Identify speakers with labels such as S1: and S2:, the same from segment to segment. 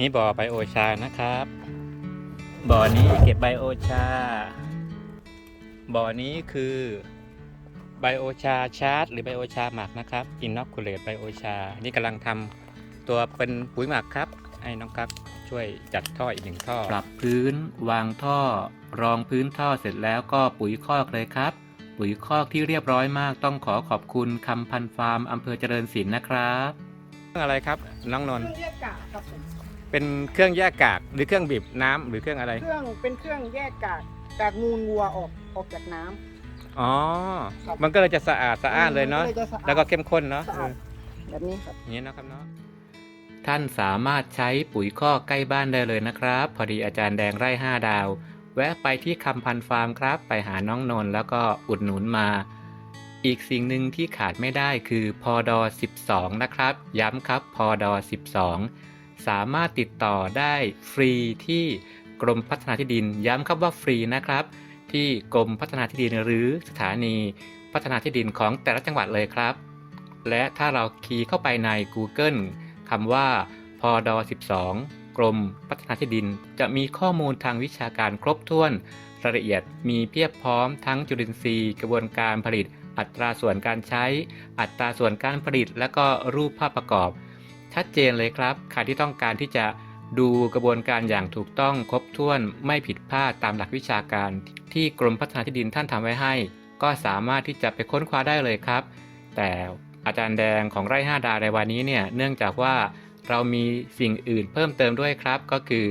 S1: นี่บ่อไบโอชานะครับ บ่อนี้เก็บไบโอชา บ่อนี้คือไบโอชาชาร์จหรือไบโอชาหมักนะครับอินนอคูเลตไบโอชา นี่กำลังทำตัวเป็นปุ๋ยหมักครับ ให้น้องกั๊กช่วยจัดท่ออีกหนึ่งท่อ
S2: ปรับพื้น วางท่อ รองพื้นท่อเสร็จแล้วก็ปุ๋ยคอกเลยครับ ปุ๋ยคอกที่เรียบร้อยมากต้องขอขอบคุณคำพันฟาร์มอำเภอเจริญศิลป์นะครับ
S1: เครื่องอะไรครับ น้องนนท์
S3: เครื่องแยกกากครับผม
S1: เป็นเครื่องแยกกากหรือเครื่องบีบน้ำหรือเครื่องอะไร
S3: เครื่องเป็นเครื่องแยกกากกากมูลวัวออกออกจากน้ำ
S1: อ๋อ
S3: ครับ
S1: มันก็เลยจะสะอาดสะอ้านเลยเนาะ
S3: มัจสอด
S1: แล้วก็เข้มข้นเนาะ
S3: สะอาด แบบนี้ครับ
S1: อย่างนี้นะครับเนาะ
S2: ท่านสามารถใช้ปุ๋ยคอกใกล้บ้านได้เลยนะครับ พอดีอาจารย์แดงไร่ 5 ดาว แวะไปที่คำพันฟาร์มครับ ไปหาน้องนนท์แล้วก็อุดหนุนมา อีกสิ่งหนึ่งที่ขาดไม่ได้คือพอดอ 12 นะครับ ย้ำครับพอดอ 12 สามารถติดต่อได้ฟรีที่กรมพัฒนาที่ดิน ย้ำครับว่าฟรีนะครับ ที่กรมพัฒนาที่ดินหรือสถานีพัฒนาที่ดินของแต่ละจังหวัดเลยครับ และถ้าเราคีย์เข้าไปใน Google คำว่าพอดอ12 กรมพัฒนาที่ดิน จะมีข้อมูลทางวิชาการครบถ้วนรายละเอียดมีเพียบพร้อมทั้งจุลินทรีย์กระบวนการผลิต อัตราส่วนการใช้ อัตราส่วนการผลิต และก็รูปภาพประกอบ ชัดเจนเลยครับ ใครที่ต้องการที่จะดูกระบวนการอย่างถูกต้องครบถ้วนไม่ผิดพลาดตามหลักวิชาการ ที่กรมพัฒนาที่ดินท่านทำไว้ให้ ก็สามารถที่จะไปค้นคว้าได้เลยครับ แต่อาจารย์แดงของไร่5ดาวในวันนี้เนี่ยเนื่องจากว่าเรามีสิ่งอื่นเพิ่มเติมด้วยครับ ก็คือ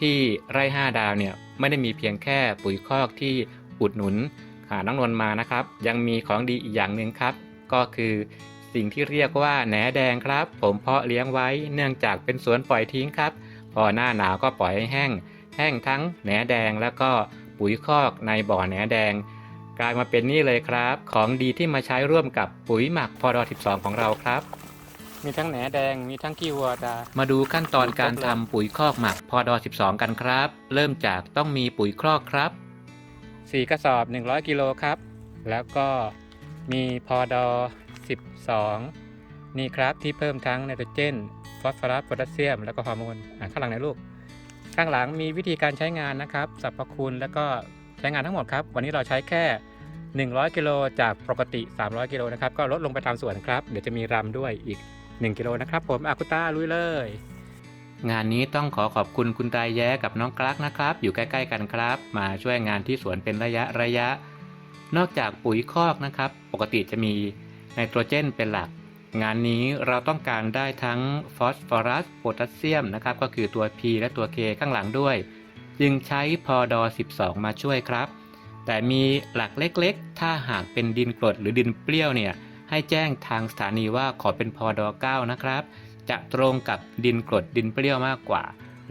S2: ที่ไร่5ดาวเนี่ยไม่ได้มีเพียงแค่ปุ๋ยคอกที่อุดหนุนหาน้องนนท์มานะครับ ยังมีของดีอีกอย่างหนึ่งครับ ก็คือ สิ่งที่เรียกว่าแหนแดงครับ ผมเพาะเลี้ยงไว้เนื่องจากเป็นสวนปล่อยทิ้งครับ พอหน้าหนาวก็ปล่อยให้แห้ง แห้งทั้งแหนแดงแล้วก็ปุ๋ยคอกในบ่อแหนแดง กลายมาเป็นนี่เลยครับ ของดีที่มาใช้ร่วมกับปุ๋ยหมักพอดอ12 ของเราครับ
S1: มีทั้งแหนแดงมีทั้งขี้วัวตา
S2: มาดูขั้นตอนการทำปุ๋ยคอกหมักพอดอ12 กันครับ เริ่มจากต้องมีปุ๋ยคอกครับ
S1: สี่กระสอบ 100 กิโลครับ แล้วก็มีพอดอ 12 นี่ครับที่เพิ่มทั้งไนโตรเจน ฟอสฟอรัสโพแทสเซียม แล้วก็ฮอร์โมนข้างหลังไหนลูก ข้างหลังมีวิธีการใช้งานนะครับสรรพคุณแล้วก็ใช้งานทั้งหมดครับ วันนี้เราใช้แค่ 100 กิโลจากปกติ 300 กิโลนะครับ ก็ลดลงไปตามส่วนครับ เดี๋ยวจะมีรำด้วยอีก 1 กิโลนะครับ ผมอากุต้าลุยเลย
S2: งานนี้ต้องขอขอบคุณคุณตายแย้กับน้องกลักนะครับ อยู่ใกล้ๆกันครับ มาช่วยงานที่สวนเป็นระยะระยะ นอกจากปุ๋ยคอกนะครับ ปกติจะมี ไนโตรเจนเป็นหลัก งานนี้เราต้องการได้ทั้งฟอสฟอรัสโพแทสเซียมนะครับก็คือตัว P และตัว K ข้างหลังด้วย จึงใช้พอดอ12 มาช่วยครับ แต่มีหลักเล็กๆ ถ้าหากเป็นดินกรดหรือดินเปรี้ยวเนี่ยให้แจ้งทางสถานีว่าขอเป็นพอดอ9นะครับ จะตรงกับดินกรดดินเปรี้ยวมากกว่า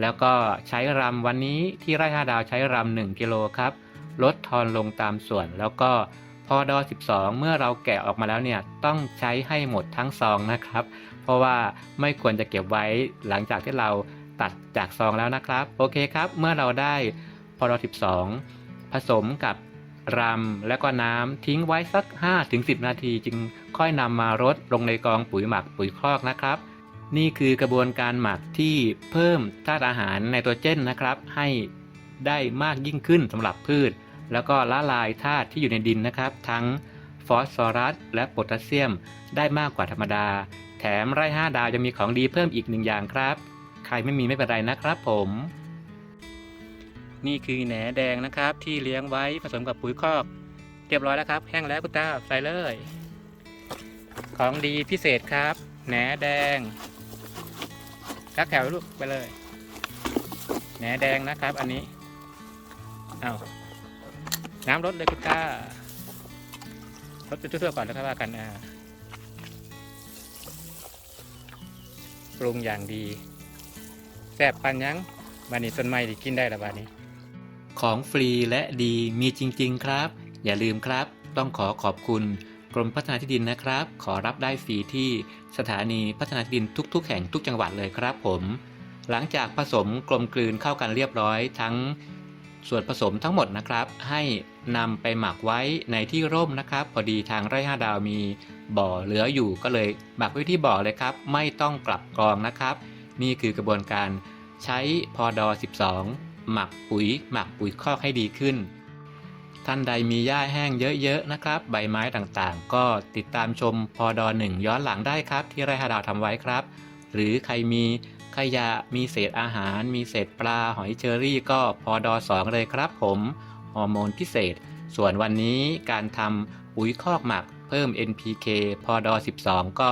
S2: แล้วก็ใช้รำวันนี้ที่ไร่5ดาวใช้รำ1กิโลครับลดทอนลงตามส่วนแล้วก็ พอดอ12 เมื่อเราแกะออกมาแล้วเนี่ยต้องใช้ให้หมดทั้งซองนะครับ เพราะว่าไม่ควรจะเก็บไว้หลังจากที่เราตัดจากซองแล้วนะครับ โอเคครับ เมื่อเราได้พอดอ12 ผสมกับรำและก็น้ำทิ้งไว้สัก 5-10 นาที จึงค่อยนำมารดลงในกองปุ๋ยหมักปุ๋ยคลอกนะครับ นี่คือกระบวนการหมักที่เพิ่มธาตุอาหารไนโตรเจนนะครับ ให้ได้มากยิ่งขึ้นสำหรับพืช แล้วก็ละลายธาตุที่อยู่ในดินนะครับ ทั้งฟอสฟอรัสและโพแทสเซียมได้มากกว่าธรรมดา แถมไร่5ดาวจะมีของดีเพิ่มอีกหนึ่งอย่างครับ ใครไม่มีไม่เป็นไรนะครับผม
S1: นี่คือแหนแดงนะครับ ที่เลี้ยงไว้ผสมกับปุ๋ยคอก เรียบร้อยแล้วครับ แห้งแล้วคุณตาใส่เลย ของดีพิเศษครับ แหนแดงกักแถวลูกไปเลย แหนแดงนะครับ อันนี้เอา น้ำลดเลยคุณตาลดไปทั่วๆก่อนแล้วค่อยว่ากันอ่าปรุงอย่างดีแซ่บปันยังบานนี้ต้นไม้ที่กินได้ล้วบานนี้
S2: ของฟรีและดีมีจริง ๆ ครับ อย่าลืมครับ ต้องขอขอบคุณกรมพัฒนาที่ดินนะครับ ขอรับได้ฟรีที่สถานีพัฒนาที่ดินทุก ๆ แห่งทุกจังหวัดเลยครับผม หลังจากผสมกลมกลืนเข้ากันเรียบร้อยทั้ง ส่วนผสมทั้งหมดนะครับ ให้นำไปหมักไว้ในที่ร่มนะครับ พอดีทางไร่ห้าดาวมีบ่อเหลืออยู่ก็เลยหมักไว้ที่บ่อเลยครับ ไม่ต้องกลับกรองนะครับ นี่คือกระบวนการใช้พอดอ12 หมักปุ๋ย หมักปุ๋ยคอกให้ดีขึ้น ท่านใดมีหญ้าแห้งเยอะๆนะครับ ใบไม้ต่างๆ ก็ติดตามชมพอดอ1ย้อนหลังได้ครับ ที่ไร่ฮาดาวทำไว้ครับ หรือใครมี ขยะ มีเศษอาหาร มีเศษปลาหอยเชอรี่ก็พอดอ2เลยครับผมฮอร์โมนพิเศษ ส่วนวันนี้การทำปุ๋ยคอกหมักเพิ่ม NPK พอดอ12 ก็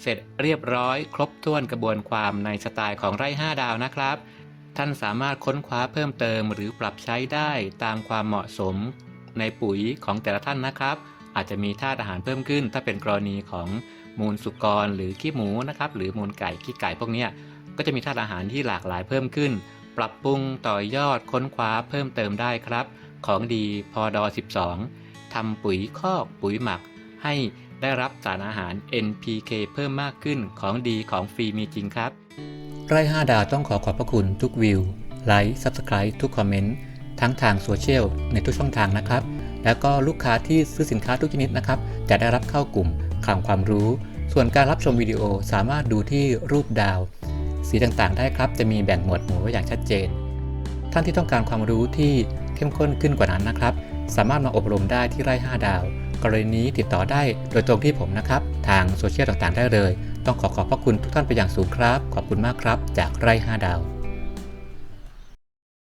S2: เสร็จเรียบร้อยครบถ้วนกระบวนความในสไตล์ของไร่ 5 ดาวนะครับ ท่านสามารถค้นคว้าเพิ่มเติมหรือปรับใช้ได้ตามความเหมาะสม ในปุ๋ยของแต่ละท่านนะครับ อาจจะมีธาตุอาหารเพิ่มขึ้น ถ้าเป็นกรณีของมูลสุกรหรือขี้หมูนะครับ หรือมูลไก่ขี้ไก่พวกนี้ ก็จะมีธาตุอาหารที่หลากหลายเพิ่มขึ้น ปรับปรุงต่อยอดค้นคว้าเพิ่มเติมได้ครับ ของดีพอดอ12ทำปุ๋ยคอกปุ๋ยหมัก ให้ได้รับสารอาหาร NPK เพิ่มมากขึ้นของดีของฟรีมีจริงครับ
S1: ไร่5ดาวต้องขอขอบพระคุณทุกวิว ไลค์ Subscribe ทุกคอมเมนต์ทั้งทางโซเชียลในทุกช่องทางนะครับ แล้วก็ลูกค้าที่ซื้อสินค้าทุกชนิดนะครับ จะได้รับเข้ากลุ่มข่าวความรู้ ส่วนการรับชมวิดีโอสามารถดูที่รูปดาว สีต่างๆ ได้ครับ จะมีแบ่งหมวดหมู่ไว้อย่างชัดเจน ท่านที่ต้องการความรู้ที่เข้มข้นขึ้นกว่านั้นนะครับ สามารถมาอบรมได้ที่ไร่ 5 ดาว กรณีนี้ติดต่อได้โดยตรงที่ผมนะครับ ทางโซเชียลต่างๆ ได้เลย ต้องขอขอบพระคุณทุกท่านไปอย่างสูงครับ ขอบคุณมากครับ จากไร่ 5 ดาว